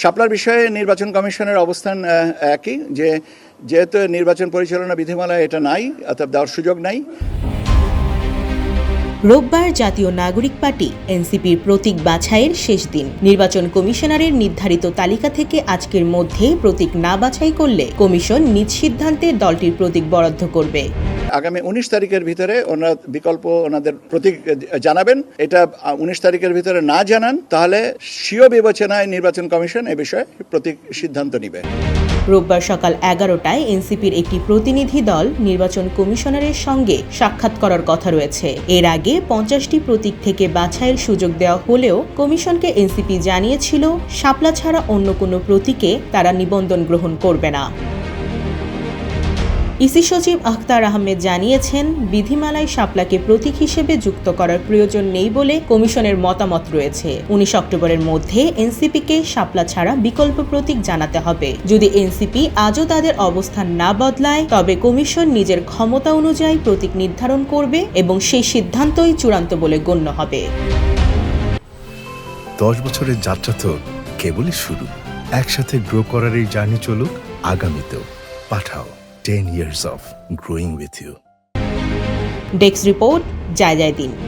শাপলার বিষয়ে নির্বাচন কমিশনের অবস্থান একই যে যেহেতু নির্বাচন পরিচালনা বিধিমালায় এটা নাই, অর্থাৎ দেওয়ার সুযোগ নাই। রোববার জাতীয় নাগরিক পার্টি, এনসিপির প্রতীক বাছাইয়ের শেষ দিন। নির্বাচন কমিশনারের নির্ধারিত তালিকা থেকে আজকের মধ্যে প্রতীক না বাছাই করলে কমিশন নিজ সিদ্ধান্তে দলটির প্রতীক বরাদ্দ করবে। আগামী উনিশ তারিখের ভিতরে ওনারা বিকল্প ওনাদের প্রতীক জানাবেন। এটা উনিশ তারিখের ভিতরে না জানান, তাহলে স্বীয় বিবেচনায় নির্বাচন কমিশন এ বিষয়ে প্রতীক সিদ্ধান্ত নিবে। রোববার সকাল এগারোটায় এনসিপির একটি প্রতিনিধি দল নির্বাচন কমিশনারের সঙ্গে সাক্ষাৎ করার কথা রয়েছে। এর আগে পঞ্চাশটি প্রতীক থেকে বাছাইয়ের সুযোগ দেওয়া হলেও কমিশনকে এনসিপি জানিয়েছিল শাপলা ছাড়া অন্য কোনো প্রতীকে তারা নিবন্ধন গ্রহণ করবে না। ইসি সচিব আখতার আহমেদ জানিয়েছেন, বিধিমালায় শাপলাকে প্রতীক হিসেবে যুক্ত করার প্রয়োজন নেই বলে কমিশনের মতামত রয়েছে। উনিশ অক্টোবরের মধ্যে এনসিপিকে শাপলা ছাড়া বিকল্প প্রতীক জানাতে হবে। যদি এনসিপি আজও তাদের অবস্থান না বদলায়, তবে কমিশন নিজের ক্ষমতা অনুযায়ী প্রতীক নির্ধারণ করবে এবং সেই সিদ্ধান্তই চূড়ান্ত বলে গণ্য হবে। দশ বছরের যাত্রা তো কেবলই শুরু। একসাথে গ্রো করার এই জার্নি চলুক, আগামীতেও। পাঠাও। 10 years of growing with you. Dex Report, Jai Jai Din.